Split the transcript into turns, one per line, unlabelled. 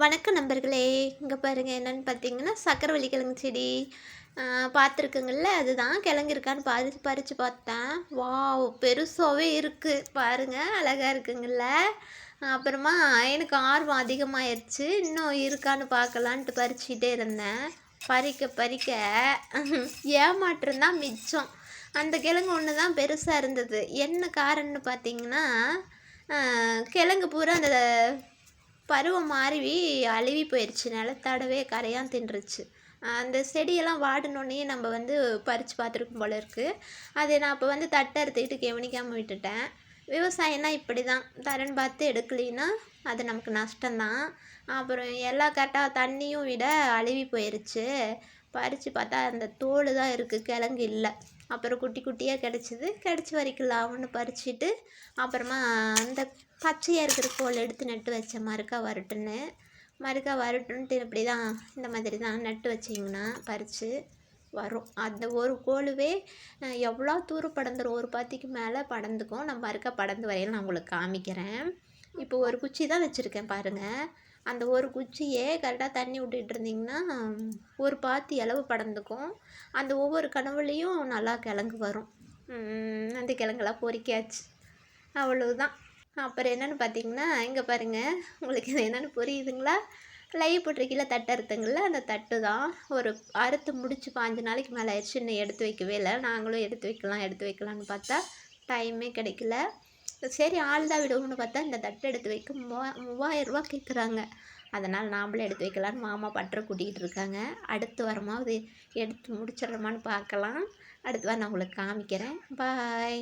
வணக்கம் நண்பர்களே. இங்கே பாருங்கள் என்னென்னு பார்த்தீங்கன்னா சக்கரவள்ளி கிழங்கு செடி பார்த்துருக்குங்கள்ல அதுதான் கிழங்கு இருக்கான்னு பறிச்சு பறித்து பார்த்தேன் வா பெருசாகவே இருக்குது பாருங்கள் அழகாக இருக்குங்கள்ல அப்புறமா எனக்கு ஆர்வம் அதிகமாகிடுச்சு இன்னும் இருக்கான்னு பார்க்கலான்ட்டு பறிச்சுக்கிட்டே இருந்தேன். பறிக்க பறிக்க. ஏமாற்றம் தான் மிச்சம். அந்த கிழங்கு ஒன்று தான் பெருசாக இருந்தது. என்ன காரணம்னு பார்த்தீங்கன்னா கிழங்கு பூரா அந்த பருவம் மாறி அழுவி போயிடுச்சு நிலத்தாடவே கரையான் தின்றுச்சு. அந்த செடியெல்லாம் வாடினோடனே நம்ம வந்து பறித்து பார்த்துருக்கும் போல இருக்குது அதை நான் அப்போ வந்து தட்டை எடுத்துக்கிட்டு கவனிக்காமல் விட்டுட்டேன். விவசாயம்னா இப்படி தான் தரன் பார்த்து எடுக்கலைன்னா அது நமக்கு நஷ்டம்தான். அப்புறம் எல்லா கரெக்டாக தண்ணியும் விட அழுவி போயிடுச்சு பறித்து பார்த்தா அந்த தோல் தான் இருக்குது கிழங்கு இல்லை. அப்புறம் குட்டி குட்டியாக கிடச்சிது. கிடச்சி வரைக்கும் ஒன்று பறிச்சுட்டு அப்புறமா அந்த பச்சையாக இருக்கிற கோல் எடுத்து நட்டு வச்ச மறுக்கா வரட்டுன்னு. மறுக்கா வரட்டுன்ட்டு இப்படி தான் இந்த மாதிரி தான் நட்டு வச்சிங்கன்னா பறித்து வரும். அந்த ஒரு கோலுவே எவ்வளோ தூரம் படந்துடும் ஒரு பாத்திக்கு மேலே படந்துக்கும். நான் மறுக்கா படந்து வரையில் நான் உங்களுக்கு காமிக்கிறேன். இப்போ ஒரு குச்சி தான் வச்சுருக்கேன் பாருங்கள் அந்த ஒரு குச்சியே கரெக்டாக தண்ணி விட்டுட்டு இருந்தீங்கன்னா ஒரு பாத்தி அளவு படர்ந்துக்கும். அந்த ஒவ்வொரு கனவுலேயும் நல்லா கிழங்கு வரும். அந்த கிழங்கெல்லாம் பொறிக்காச்சு அவ்வளவுதான். அப்புறம் என்னென்னு பார்த்தீங்கன்னா இங்கே பாருங்கள் உங்களுக்கு இது என்னென்னு புரியுதுங்களா? லைவ் போட்டிருக்கீங்கள தட்டு அறுத்துங்கள அந்த தட்டு தான் ஒரு அறுத்து முடிச்சு பாஞ்சு நாளைக்கு மேலே ஆயிடுச்சு இன்னும் எடுத்து வைக்கவே இல்லை. நாங்களும் எடுத்து வைக்கலாம் எடுத்து வைக்கலான்னு பார்த்தா டைமே கிடைக்கல. சரி ஆள் தான் விடுவோம்னு பார்த்தா இந்த தட்டை எடுத்து வைக்க மூவா மூவாயிரரூபா கேட்குறாங்க அதனால் நாம்ளே எடுத்து வைக்கலான்னு மாமா பட்டரை கூட்டிகிட்டு இருக்காங்க. அடுத்து வரமாவது எடுத்து முடிச்சிடுறோமான்னு பார்க்கலாம். அடுத்து வர நான் உங்களுக்கு காமிக்கிறேன். பாய்